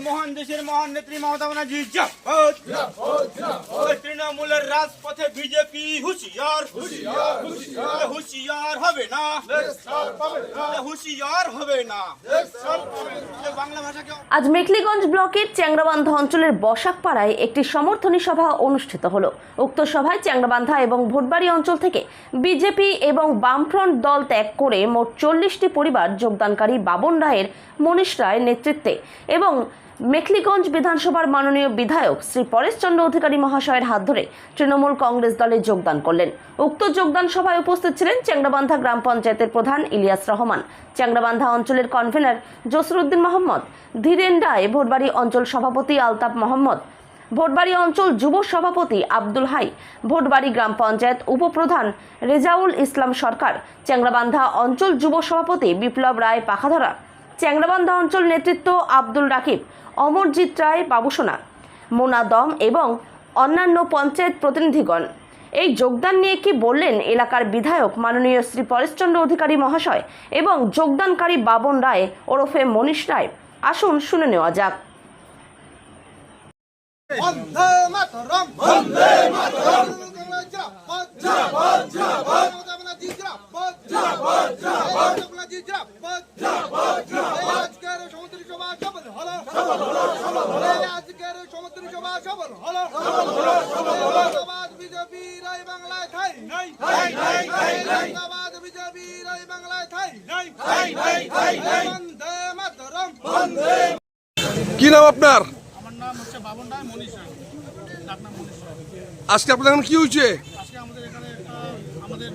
মহান দেশের মহান নেত্রী মমতা ব্যানার্জি তৃণমূলের রাজপথে বিজেপি হুশিয়ার। হুঁশিয়ার হবে না। হুঁশিয়ার হবে না। আজ মেখলিগঞ্জ ব্লকের চ্যাংরাবান্ধা অঞ্চলের বসাকপাড়ায় একটি সমর্থনী সভা অনুষ্ঠিত হল। উক্ত সভায় চ্যাংরাবান্ধা এবং ভোটবাড়ি অঞ্চল থেকে বিজেপি এবং বামফ্রন্ট দল ত্যাগ করে মোট চল্লিশটি পরিবার যোগদানকারী বাবন রায়ের মনীষ রায়ের নেতৃত্বে এবং মেখলিগঞ্জ বিধানসভার মাননীয় বিধায়ক শ্রী পরেশচন্দ্র অধিকারী মহাশয়ের হাত ধরে তৃণমূল কংগ্রেস দলে যোগদান করলেন। উক্ত যোগদান সভায় উপস্থিত ছিলেন চ্যাংরাবান্ধা গ্রাম পঞ্চায়েতের প্রধান ইলিয়াস রহমান চ্যাংরাবান্ধা অঞ্চলের কনভেনর জসরুদ্দিন মোহাম্মদ, ধীরেন রায়, ভোটবাড়ি অঞ্চল সভাপতি আলতাফ মোহাম্মদ, ভোটবাড়ি অঞ্চল যুব সভাপতি আব্দুল হাই, ভোটবাড়ি গ্রাম পঞ্চায়েত উপপ্রধান রেজাউল ইসলাম সরকার চ্যাংরাবান্ধা অঞ্চল যুব সভাপতি বিপ্লব রায় পাখাধরা চ্যাংরাবান্ধা অঞ্চল নেতৃত্ব আব্দুল রাকিব অমরজিৎ রায় বাবুসোনা মোনা দম এবং অন্যান্য পঞ্চায়েত প্রতিনিধিগণ এই যোগদান নিয়ে কি বললেন এলাকার বিধায়ক মাননীয় শ্রী পরেশচন্দ্র অধিকারী মহাশয় এবং যোগদানকারী বাবন রায় ওরফে মনীষ রায় আসুন শুনে নেওয়া যাক হলো জিন্দাবাদ বিজেপি রাই বাংলায় নাই জিন্দাবাদ বিজেপি রাই বাংলায় নাই বন্দে মাতরম। বন্দে। কি নাম আপনার? আমার নাম হচ্ছে বাবন রায় মনীষ। রায় ডাকনাম মনীষ? রায় আজকে আপনাদের এখানে কি হয়েছে? আজকে আমাদের এখানে একটা আমাদের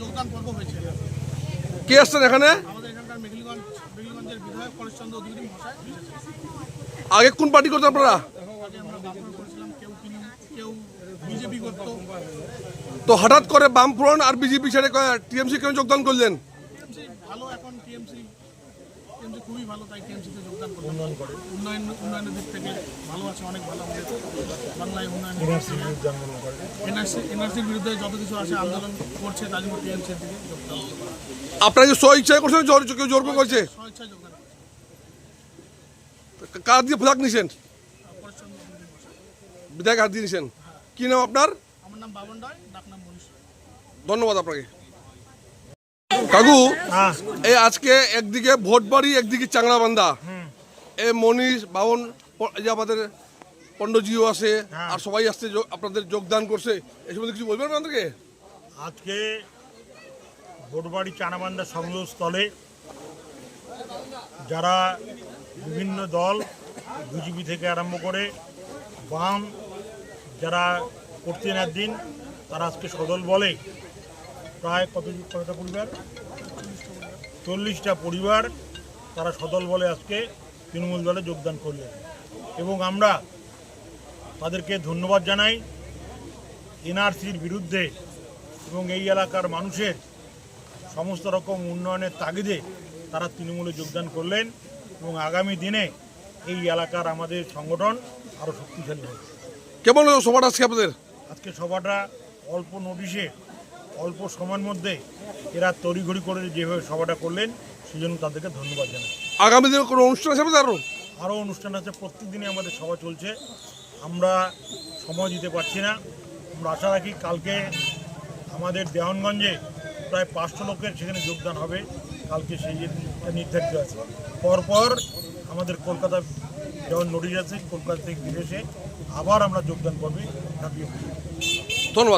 যোগদান পর্ব হয়েছে। কে আসছেন এখানে? আমাদের এখানকার মেঘলিগঞ্জ মেঘলিগঞ্জের বিধায়ক পরেশচন্দ্র অধিকারী মহাশয়। আগে কোন পার্টি করতেন আপনারা আগে আমরা বাপন করেছিলাম কেউ তিনি কেউ বিজেপি করতো। তো হঠাৎ করে বামফ্রন্ট আর বিজেপি ছেড়ে টিএমসি কেন যোগদান করলেন? ভালো এখন টিএমসি টিএমসি খুবই ভালো তাই টিএমসিতে যোগদান করলাম উন্নয়ন করে উন্নয়ন উন্নয়নের দিক থেকে ভালো আছে অনেক ভালো আমাদের বাংলায় উন্নয়ন এনআরসি এনআরসির বিরুদ্ধে যত কিছু আছে আন্দোলন করছে তার জন্য টিএমসির দিকে যোগদান আপনারা কি স্ব করছেন জোর কেউ জোর করে করছে? স্বেচ্ছায় যোগদান কার দিয়ে ফ্ল্যাগ নিছেন? বিধায়ক হাত দিয়ে নিছেন? কি নাম আপনার? আমার নাম বাবন রায় ডাকনাম মনীষ ধন্যবাদ আপনাকে। কাকু এই আজকে একদিকে ভোটবাড়ি একদিকে চাংড়াবান্ধা। এ মনীষ বাবন এই যে আমাদের পণ্ডজিও আছে আর সবাই আসছে আপনাদের যোগদান করছে এই সম্বন্ধে কিছু বলবেন আপনাদেরকে আজকে ভোটবাড়ি চানাবান্ধা সংযোগস্থলে যারা বিভিন্ন দল বিজেপি থেকে আরম্ভ করে বাম যারা করতে একদিন তারা আজকে সদল বলে প্রায় কত কতটা পরিবার চল্লিশটা পরিবার তারা সদল বলে আজকে তৃণমূল দলে যোগদান করলেন। এবং আমরা তাদেরকে ধন্যবাদ জানাই এনআরসির বিরুদ্ধে এবং এই এলাকার মানুষের সমস্ত রকম উন্নয়নের তাগিদে তারা তৃণমূলে যোগদান করলেন এবং আগামী দিনে এই এলাকার আমাদের সংগঠন আরও শক্তিশালী হবে। কেমন হলো সভাটা আজকে আপনাদের? আজকে সভাটা অল্প নোটিশে অল্প সময়ের মধ্যে এরা তড়িঘড়ি করে যেভাবে সভাটা করলেন সেজন্য তাদেরকে ধন্যবাদ জানাই আগামী দিনে কোনো অনুষ্ঠান আছে আপনাদের আরও আরও অনুষ্ঠান আছে প্রত্যেক দিনই আমাদের সভা চলছে। আমরা সময় দিতে পারছি না। আমরা আশা রাখি কালকে আমাদের দেওয়ানগঞ্জে প্রায় পাঁচশো লোকের সেখানে যোগদান হবে। কালকে সেই নির্ধারিত আছে। পরপর আমাদের কলকাতা যেমন নোটিশ আছে কলকাতা থেকে বিদেশে আবার আমরা যোগদান করবে ধন্যবাদ।